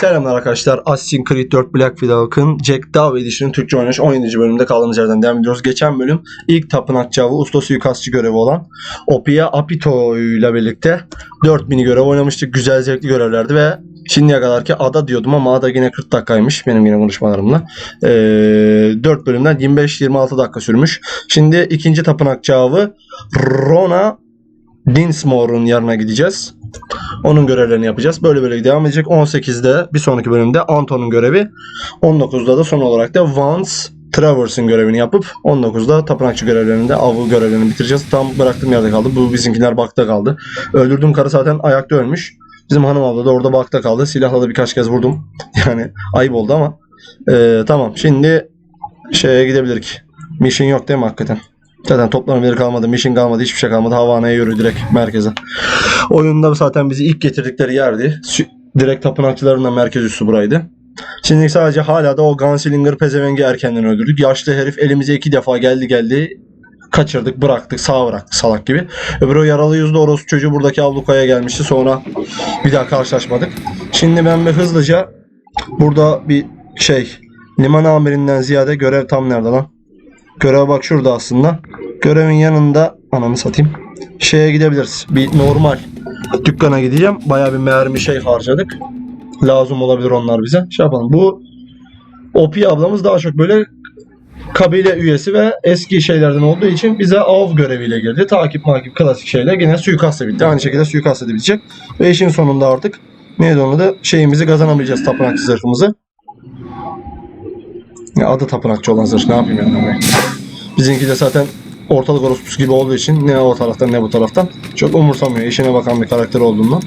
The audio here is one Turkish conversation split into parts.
Selamlar arkadaşlar. Assassin's Creed 4 Black Flag'ın Jack Daw Edition'ın Türkçe oynanış 17. bölümünde kaldığımız yerden devam ediyoruz. Geçen bölüm ilk tapınak cavı usta suikastçı görevi olan Opia Apito ile birlikte 4 mini görev oynamıştık. Güzel zevkli görevlerdi ve şimdiye kadar ki ada diyordum ama ada yine 40 dakikaymış benim yine konuşmalarımla. Ee, 4 bölümden 25-26 dakika sürmüş. Şimdi ikinci tapınak cavı Rona Dinsmore'un yanına gideceğiz. Onun görevlerini yapacağız. Böyle böyle devam edecek. 18'de bir sonraki bölümde Anton'un görevi. 19'da da son olarak da Vance Travers'ın görevini yapıp 19'da tapınakçı görevlerinde avı görevlerini bitireceğiz. Tam bıraktığım yerde kaldı. Bu bizimkiler bakta kaldı. Öldürdüğüm karı zaten ayakta ölmüş. Bizim hanım abla da orada bakta kaldı. Silahla da birkaç kez vurdum. Yani ayıp oldu ama. Ee, tamam şimdi şeye gidebilirdik. Mission yok değil mi hakikaten? Zaten toplam veri kalmadı, mission kalmadı, hiçbir şey kalmadı. Havana'ya yürü direkt merkeze. Oyunda zaten bizi ilk getirdikleri yerdi. Direkt tapınakçıların da merkez üssü buraydı. Şimdi sadece hala da o Gunslinger pezevengi erkenden öldürdük. Yaşlı herif elimize iki defa geldi geldi. Kaçırdık bıraktık sağ bıraktık salak gibi. Öbür o yaralı yüzlü orospu çocuğu buradaki ablukaya gelmişti. Sonra bir daha karşılaşmadık. Şimdi ben bir hızlıca burada bir şey liman amirinden ziyade görev tam nerede lan? Görev bak şurada aslında. Görevin yanında ananı satayım. Şeye gidebiliriz. Bir normal dükkana gideceğim. Bayağı bir mermi şey harcadık. Lazım olabilir onlar bize. Şey yapalım. Bu Opi ablamız daha çok böyle kabile üyesi ve eski şeylerden olduğu için bize av göreviyle girdi. Takip makip klasik şeyler. Yine suikastla bitti. Aynı şekilde suikastla da bitecek. Ve işin sonunda artık neydi onu da şeyimizi kazanamayacağız tapınakçı zırhımızı. Adı tapınakçı olan zırh ne yapayım yani. Bizimki de zaten ortalık orospusu gibi olduğu için ne o taraftan ne bu taraftan çok umursamıyor. İşine bakan bir karakter olduğundan.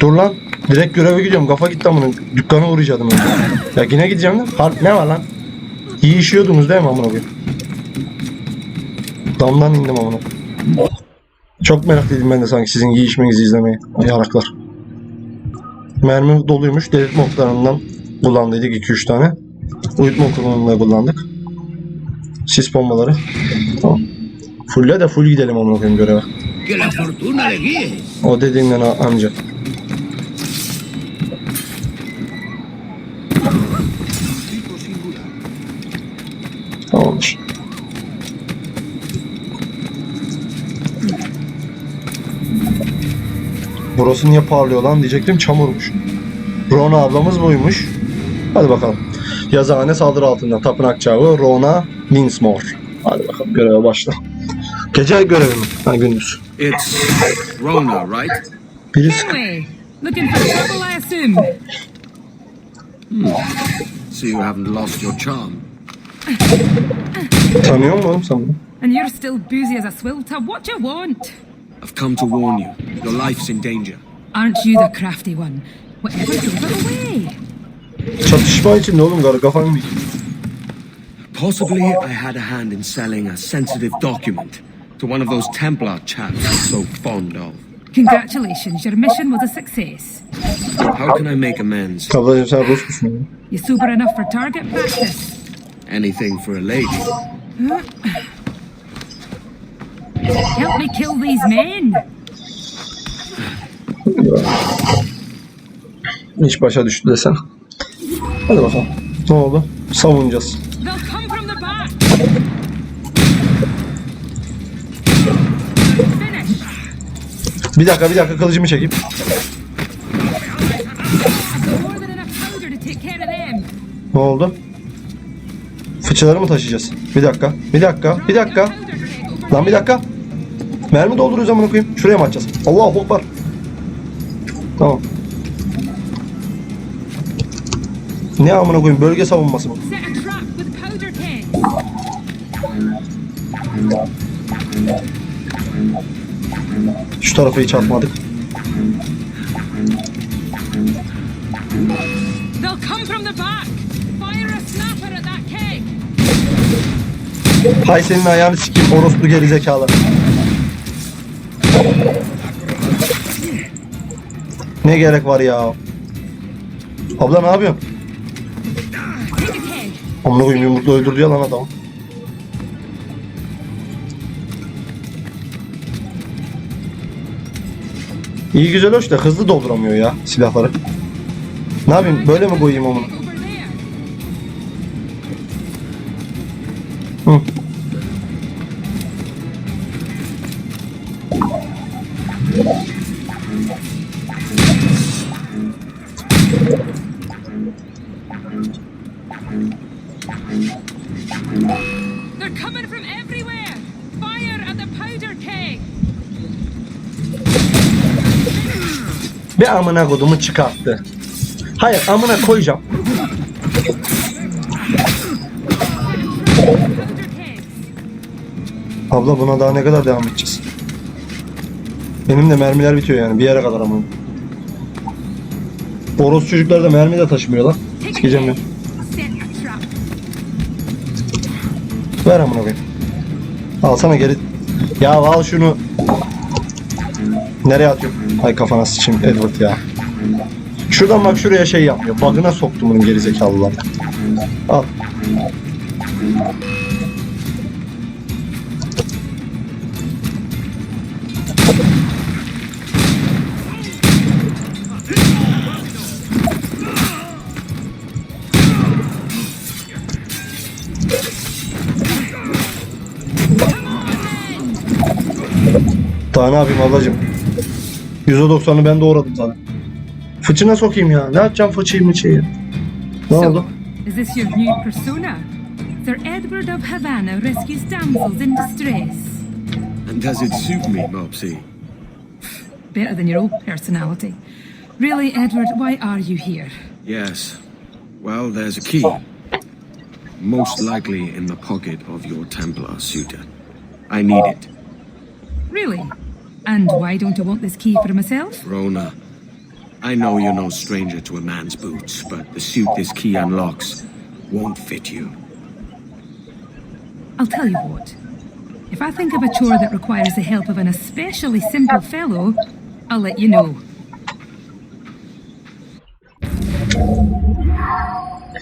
Dur lan. Direkt göreve gidiyorum. Kafa gitti amına. Dükkana uğrayacaktım önce. Ya yine gideceğim lan. Har ne var lan? İyi işiyordunuz değil mi amına koyayım? Damdan indim amına. Çok meraklıydım ben de sanki sizin yiyişmenizi izlemeye. Yaraklar. Mermi doluymuş. Delirtme oklarından kullandıydık 2-3 tane. Uyutma oklarından kullandık. Sis bombaları. Tamam. Fulle de full gidelim amına koyayım göreve. O dediğinden amca. Burası niye parlıyor lan diyecektim çamurmuş. Rona ablamız buymuş. Hadi bakalım. Yazıhane saldırı altında tapınak çağı Rona Dinsmore. Hadi bakalım göreve başla. Gece görevi mi? Ha gündüz. It's Rona, right? Birisi looking for trouble, I assume. So you haven't lost your charm. tanıyor mu oğlum sen bunu? And you're still boozy as a swilter. What do you want? I've come to warn you. Your life's in danger. Aren't you the crafty one? Whatever gave it away? Oğlum garı kafan mı? Possibly I had a hand in selling a sensitive document to one of those Templar chaps I'm so fond of. Congratulations, your mission was a success. How can I make amends? Sen Rus musun? You sober enough for target practice? Anything for a lady. Help me kill these men. İş başa düştü desen. Hadi bakalım. Ne oldu? Savunacağız. Bir dakika bir dakika kılıcımı çekeyim. Ne oldu? Fıçıları mı taşıyacağız? Bir dakika. Bir dakika. Bir dakika. Lan bir dakika. Mermi dolduruyoruz amına koyayım. Şuraya mı atacağız? Allahu Ekber. Tamam. Ne amına koyayım? Bölge savunması mı? Şu tarafa hiç atmadık. Hay senin ayağını sikeyim orospu gerizekalı. Ne gerek var ya? Abla ne yapıyorsun? Amına koyayım yumrukla öldürdü ya lan adam. İyi güzel hoş da hızlı dolduramıyor ya silahları. Ne yapayım böyle mi koyayım onu? Bir amına kodumu çıkarttı. Hayır amına koyacağım. Abla buna daha ne kadar devam edeceğiz? Benim de mermiler bitiyor yani bir yere kadar ama. Boros çocuklar da mermi de taşımıyorlar. Take a Sikeceğim ben. Ver amına koyayım. Alsana geri. Ya al şunu. Nereye atıyorum? Ay kafana sıçayım Edward ya. Şuradan bak şuraya şey yapmıyor. Bug'ına soktum bunun gerizekalılar. Al. Daha ne yapayım ablacım? %90'ı ben doğradım zaten. Fıçına sokayım ya. Ne yapacağım fıçıyı mıçıyı? Ne oldu? Is this your new persona? Sir Edward of Havana rescues damsels in distress. And does it suit me, Mopsy? Better than your old personality. Really, Edward, why are you here? Yes. Well, there's a key. Most likely in the pocket of your Templar suitor. I need it. Really? And why don't you want this key for myself? Rona, I know you're no stranger to a man's boots, but the suit this key unlocks won't fit you. I'll tell you what. If I think of a chore that requires the help of an especially simple fellow, I'll let you know.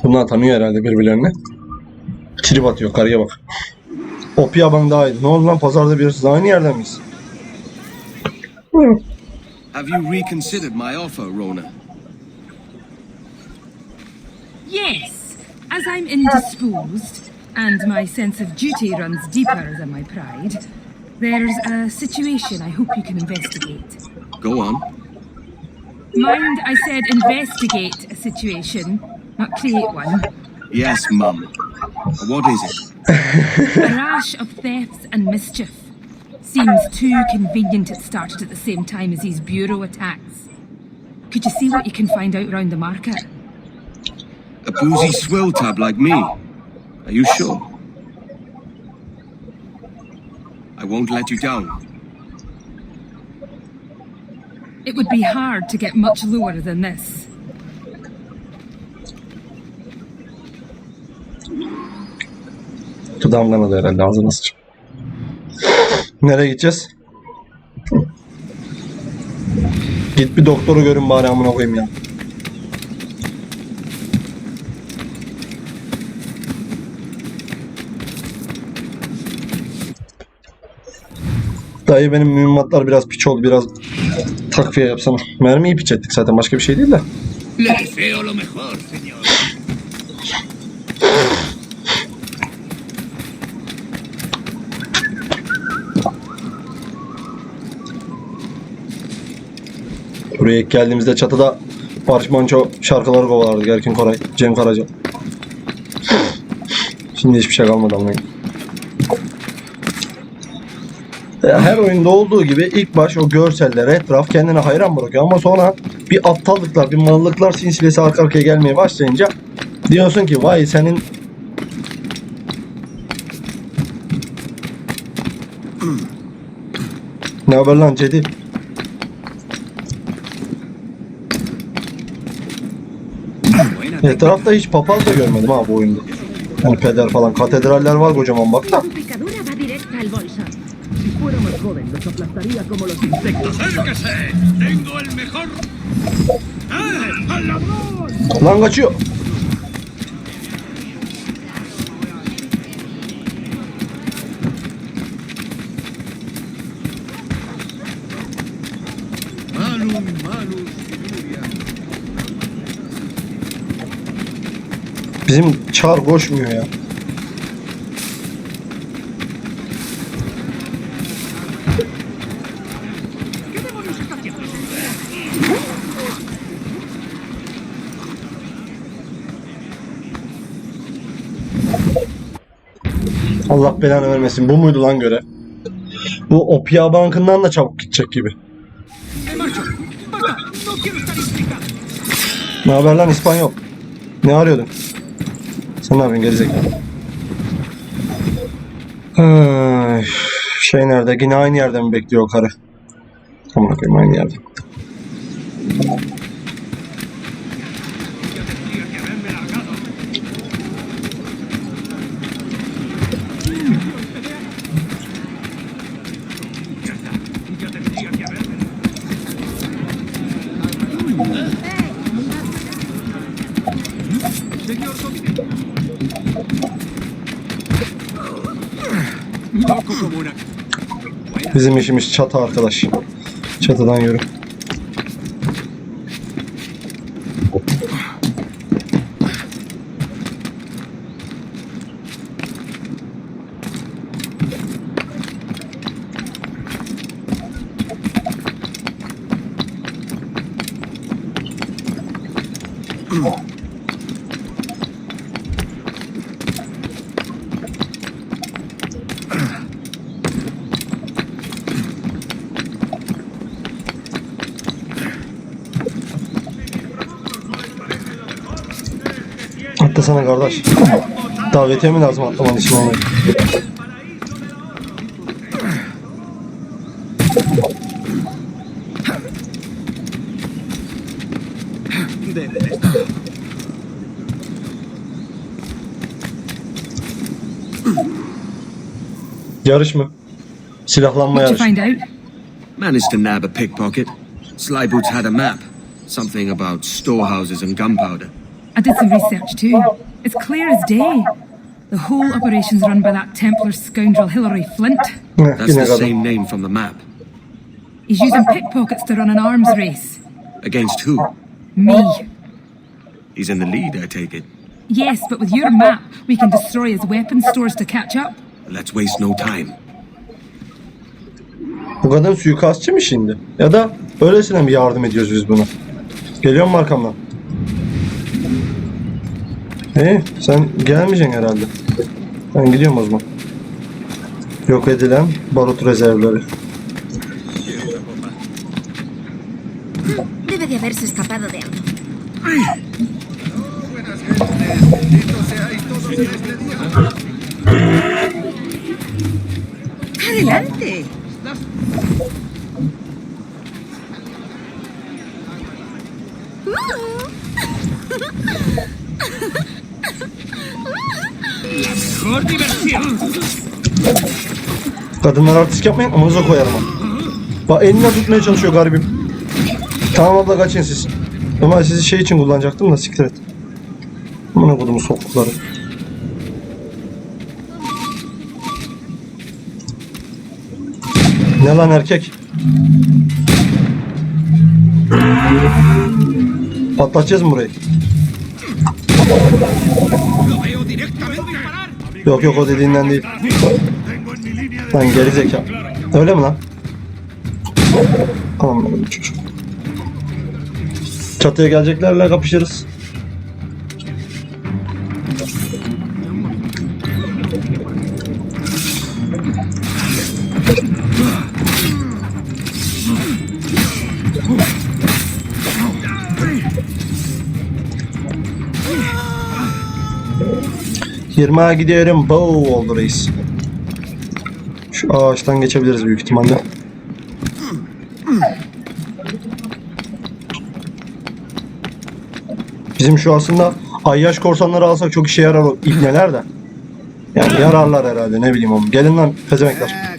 Bunlar tanıyor herhalde birbirlerini. Trip atıyor karıya bak. Opi yaban daha iyi. Ne oldu lan pazarda birisi aynı yerden miyiz? Have you reconsidered my offer, Rona? Yes, as I'm indisposed, and my sense of duty runs deeper than my pride, there's a situation I hope you can investigate. Go on. Mind, I said investigate a situation, not create one. Yes, Mum. What is it? A rash of thefts and mischief. Seems too convenient it started at the same time as these bureau attacks. Could you see what you can find out round the market? A boozy swill tab like me? Are you sure? I won't let you down. It would be hard to get much lower than this. Şu damlamadı um herhalde ağzına sıçayım. Nereye gideceğiz? Git bir doktoru görün bari amına koyayım ya. Dayı benim mühimmatlar biraz piç oldu biraz takviye yapsana. Mermiyi piç ettik zaten başka bir şey değil de. Le deseo lo mejor, Buraya geldiğimizde çatıda Barış Manço şarkıları kovalardı. Erkin Koray, Cem Karaca. Şimdi hiçbir şey kalmadı ama. Her oyunda olduğu gibi ilk baş o görseller, etraf kendine hayran bırakıyor ama sonra bir aptallıklar, bir mallıklar silsilesi arka arkaya gelmeye başlayınca diyorsun ki vay senin Ne haber lan Cedi? Etrafta hiç papaz da görmedim ha bu oyunda. Yani peder falan. Katedraller var kocaman bak da. Su picadura Bizim çar koşmuyor ya. Allah belanı vermesin. Bu muydu lan göre? Bu Opia Bank'ından da çabuk gidecek gibi. Ne haber lan İspanyol? Ne arıyordun? Sen ne yapıyorsun gerizekalı? Şey nerede? Yine aynı yerde mi bekliyor o karı? Tamam bakayım aynı yerde. Bizim işimiz çatı arkadaş. Çatıdan yürü. Atlasana kardeş. Davetiye mi lazım atlaman için onu? Yarış mı? Silahlanma yarışı. find out? Managed to nab a pickpocket. Slyboots had a map. Something about storehouses and gunpowder. I did some research too. It's clear as day. The whole operation's run by that Templar scoundrel Hilary Flint. That's the same name from the map. He's using pickpockets to run an arms race. Against who? Me. He's in the lead, I take it. Yes, but with your map, we can destroy his weapon stores to catch up. Let's waste no time. Bu kadın suikastçı mı şimdi? Ya da öylesine mi yardım ediyoruz biz buna? Geliyor mu arkamdan? İyi, sen gelmeyeceksin herhalde. Ben gidiyorum o zaman. Yok edilen barut rezervleri. Debe de haberse escapado de algo. Kadınlar artist yapmayın amanıza koyarım ha. Bak eline tutmaya çalışıyor garibim. Tamam abla kaçın siz. Ama sizi şey için kullanacaktım da siktir et. Amına kodumu soktukları. Ne lan erkek? Patlatacağız mı burayı? Yok yok o dediğinden değil. Tengo en mi línea de... Lan geri zeka. Öyle mi lan? Anlamadım çocuk. Çatıya geleceklerle kapışırız. Yirmiye gidiyorum. Bow oldu reis. Şu ağaçtan geçebiliriz büyük ihtimalle. Bizim şu aslında ayyaş korsanları alsak çok işe yarar o ibneler de. Yani yararlar herhalde ne bileyim oğlum. Gelin lan pezemekler.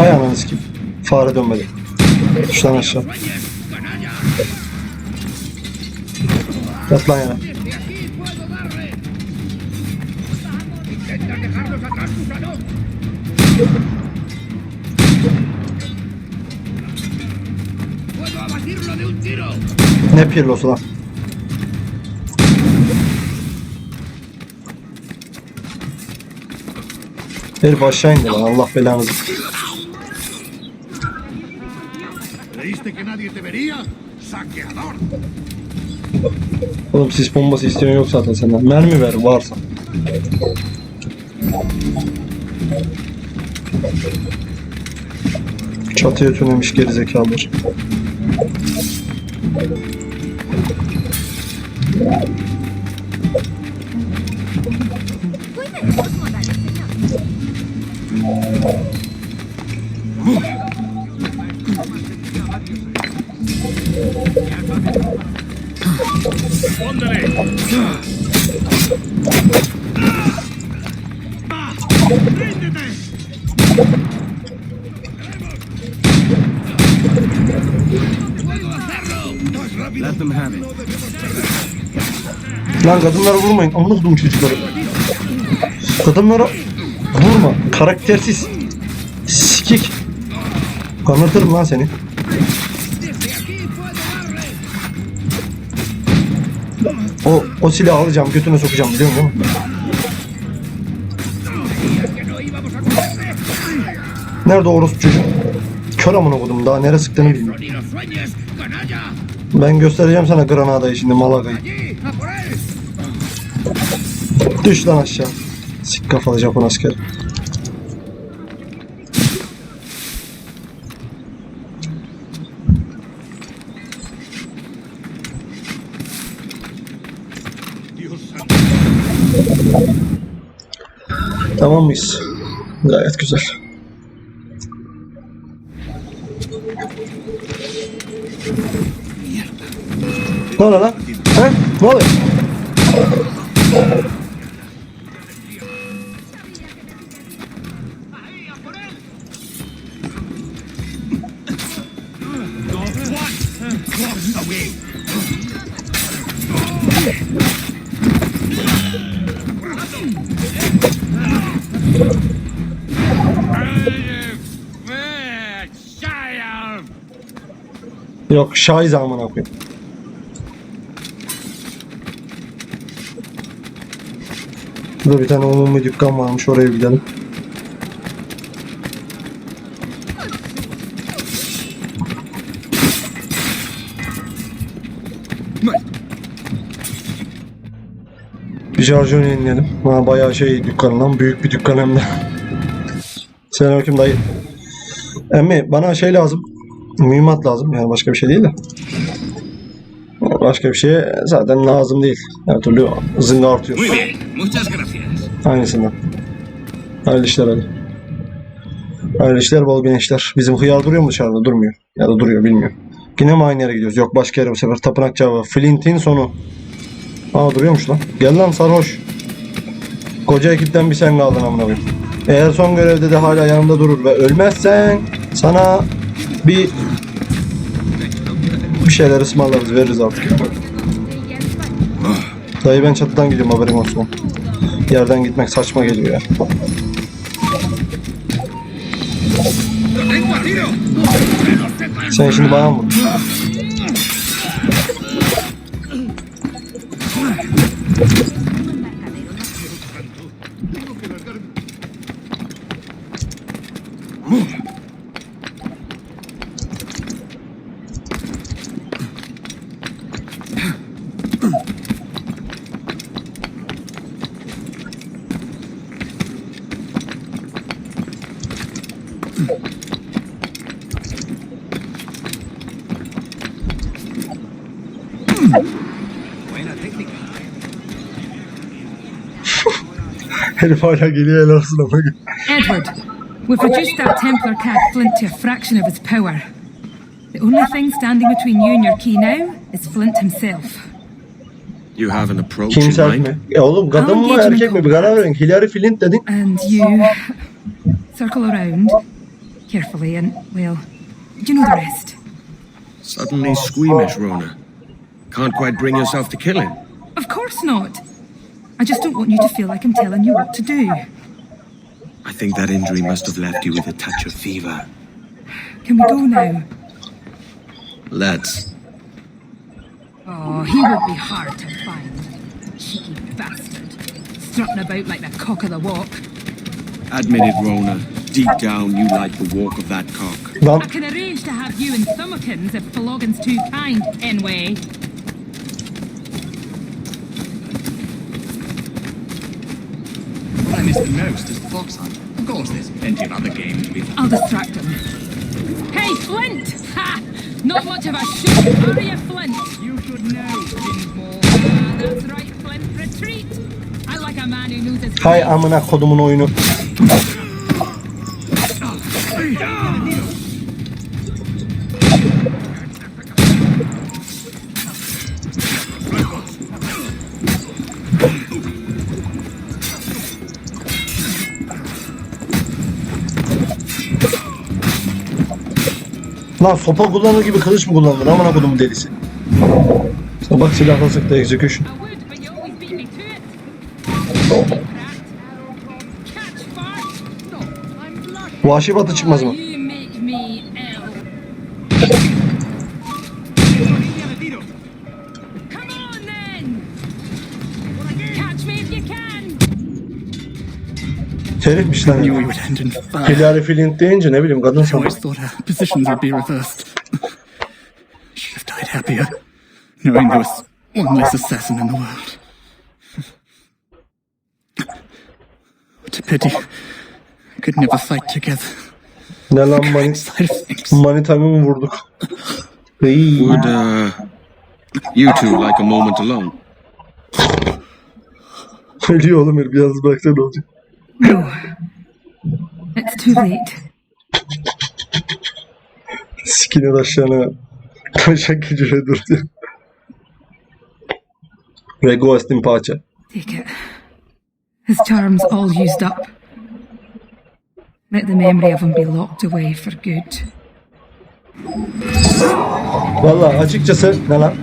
Hay ananı sikeyim. Fare dönmedi. Şuradan aşağı. Yat lan yana. Ne pirlosu lan? Herif aşağı indi lan Allah belanızı. ¿Creíste que nadie te vería? ¡Saqueador! Oğlum sis bombası isteyen yok zaten senden. Mermi ver varsa. Çatıya tünemiş gerizekalılar. Let them it. Lan kadınlara vurmayın. Amına koydum çocukları. Kadınlara vurma. Karaktersiz. Sikik. Anlatırım lan seni. O, silahı alacağım, götüne sokacağım biliyor musun? Nerede orospu çocuk? Kör amına koydum daha nereye sıktığını bilmiyorum. Ben göstereceğim sana Granada'yı şimdi Malaga'yı. Düş lan aşağı. Sik kafalı Japon askeri. Tamam mıyız? Gayet güzel. Ne oluyor lan? He? Ne oluyor? Yok şahiz amına koyayım. Burada bir tane umumi dükkan varmış oraya gidelim. Bir şarjör yenileyelim. Ha bayağı şey dükkan lan. Büyük bir dükkan hem de. Selamünaleyküm dayı. Emmi bana şey lazım. Mühimmat lazım. Yani başka bir şey değil de. Başka bir şey zaten lazım değil. Her türlü zınga artıyor. Aynısından. Hayırlı işler hadi. Hayırlı işler bol güneşler. Bizim hıyar duruyor mu dışarıda? Durmuyor. Ya da duruyor bilmiyorum. Yine mi aynı yere gidiyoruz? Yok başka yere bu sefer. Tapınak cevabı. Flint'in sonu. Aa duruyormuş lan. Gel lan sarhoş. Koca ekipten bir sen kaldın amına koyayım. Eğer son görevde de hala yanımda durur ve ölmezsen sana bir bir şeyler ısmarlarız veririz artık. Dayı ben çatıdan gidiyorum haberin olsun. Yerden gitmek saçma geliyor ya. Sen şimdi bana mı hala geliyor el arasına bak. Edward, we've oh, reduced that Templar cat Flint to a fraction of his power. The only thing standing between you and your key now is Flint himself. You have an approach in Kimsel mind? mi? E oğlum kadın mı erkek mi? Bir karar verin. Hillary Flint dedin. And you circle around carefully and, well, you know the rest. Suddenly squeamish, Rona. Can't quite bring yourself to kill him. Of course not. I just don't want you to feel like I'm telling you what to do. I think that injury must have left you with a touch of fever. Can we go now? Let's. Oh, he won't be hard to find. Cheeky bastard. Strutting about like the cock of the walk. Admit it, Rona. Deep down, you like the walk of that cock. Lan I can arrange to have you in Thumbikins if Floggin's too kind, anyway. What I miss the most is the fox hunt. Of course, there's plenty of other games to be I'll distract him. Hey, Flint! Ha! Not much of a shoot, are you, Flint? You should know, Dinsmore. Ah, that's right, Flint. Retreat! I like a man who knows his hay amına kodumun oyunu. Lan sopa kullanır gibi kılıç mı kullanılır amına kodumun delisi. Bak silahla sıktı execution. Vahşi batı çıkmaz mı? Herifmiş lan. Knew we would end in fire. Hillary Flint deyince ne bileyim kadın I sandım. always thought our positions would be reversed. Should have died happier, knowing there was one less assassin in the world. What a pity. We could never fight together. Ne lan mani, Side of things. manitamı mı vurduk? İyi. Would, uh. You two like a moment alone? Ölüyor oğlum herif yalnız bıraksa ne olacak? No. It's too late. Sikinin aşağına taşak gücüne durdu. Ve Ghost in Pace. Take it. His charm's all used up. Let the memory of him be locked away for good. Valla açıkçası ne lan?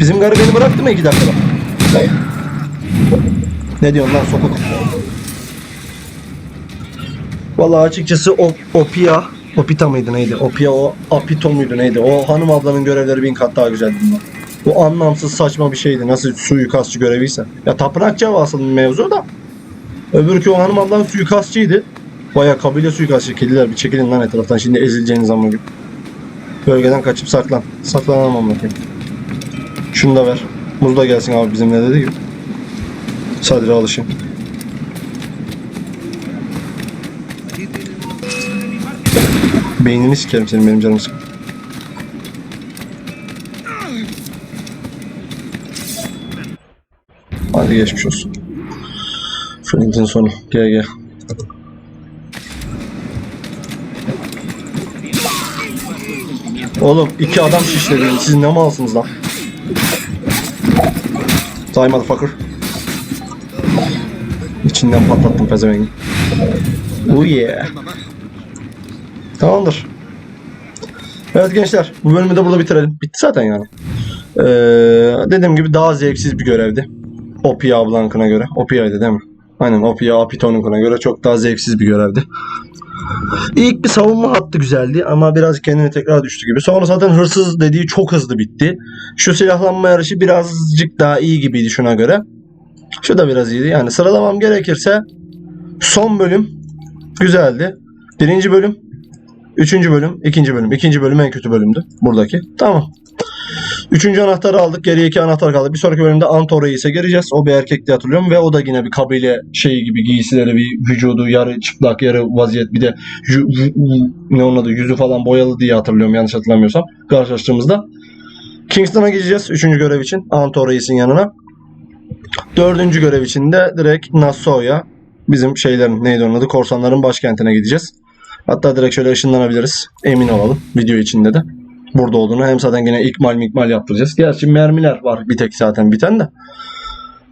Bizim garı beni bıraktı mı iki dakikada? Ne diyorsun lan sokuk? Valla açıkçası o Opia, Opita mıydı neydi? Opia o Apito muydu neydi? O hanım ablanın görevleri bin kat daha güzeldi bundan. Bu anlamsız saçma bir şeydi. Nasıl suikastçı göreviyse. Ya tapınak cevabı asıl mevzu da. Öbürkü o hanım ablanın suikastçıydı. Baya kabile suikastçı. Kediler bir çekilin lan etraftan. Şimdi ezileceğiniz zaman gibi. Bölgeden kaçıp saklan. Saklanamam amına koyayım. Şunu da ver. Muz da gelsin abi bizimle dedi gibi. Sadece alışayım. Beynini sikerim senin benim canım sıkı. Hadi geçmiş olsun. Flint'in sonu. Gel gel. Oğlum iki adam şişledin. Siz ne malsınız lan? Die motherfucker. İçinden patlattım pezevengi. Oh yeah. Tamamdır. Evet gençler bu bölümü de burada bitirelim. Bitti zaten yani. Ee, dediğim gibi daha zevksiz bir görevdi. Opia Blank'ına göre. Opia'ydı değil mi? Aynen Opia Apitonunk'una göre çok daha zevksiz bir görevdi. İlk bir savunma hattı güzeldi ama biraz kendini tekrar düştü gibi. Sonra zaten hırsız dediği çok hızlı bitti. Şu silahlanma yarışı birazcık daha iyi gibiydi şuna göre. Şu da biraz iyiydi. Yani sıralamam gerekirse son bölüm güzeldi. Birinci bölüm, üçüncü bölüm, ikinci bölüm. İkinci bölüm en kötü bölümdü buradaki. Tamam. Üçüncü anahtarı aldık. Geriye iki anahtar kaldı. Bir sonraki bölümde Antora'yı ise gireceğiz. O bir erkek diye hatırlıyorum. Ve o da yine bir kabile şeyi gibi giysileri bir vücudu yarı çıplak yarı vaziyet. Bir de ne onun adı yüzü falan boyalı diye hatırlıyorum yanlış hatırlamıyorsam. Karşılaştığımızda. Kingston'a gideceğiz 3. görev için. Anto Reis'in yanına. 4. görev için de direkt Nassau'ya bizim şeylerin neydi onun adı korsanların başkentine gideceğiz. Hatta direkt şöyle ışınlanabiliriz. Emin olalım video içinde de. Burada olduğunu hem zaten yine ikmal mikmal yaptıracağız. Gerçi mermiler var bir tek zaten biten de.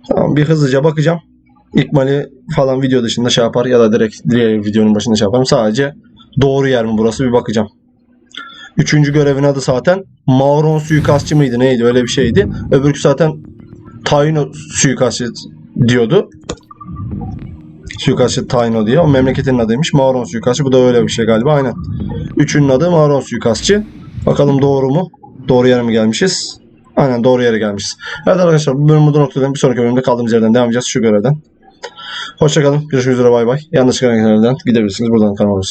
Tamam bir hızlıca bakacağım. İkmali falan video dışında şey yapar ya da direkt diğer videonun başında şey yaparım. Sadece doğru yer mi burası bir bakacağım. Üçüncü görevin adı zaten Mauron suikastçı mıydı neydi öyle bir şeydi. Öbürkü zaten Taino suikastçı diyordu. Suikastçı Taino diye. O memleketin adıymış. Mauron suikastçı. Bu da öyle bir şey galiba. Aynen. Üçünün adı Mauron suikastçı. Bakalım doğru mu? Doğru yere mi gelmişiz? Aynen doğru yere gelmişiz. Evet arkadaşlar bu bölüm burada noktadan bir sonraki bölümde kaldığımız yerden devam edeceğiz şu görevden. Hoşçakalın. Görüşmek üzere bay bay. Yanlış yerden gidebilirsiniz. Buradan kanal.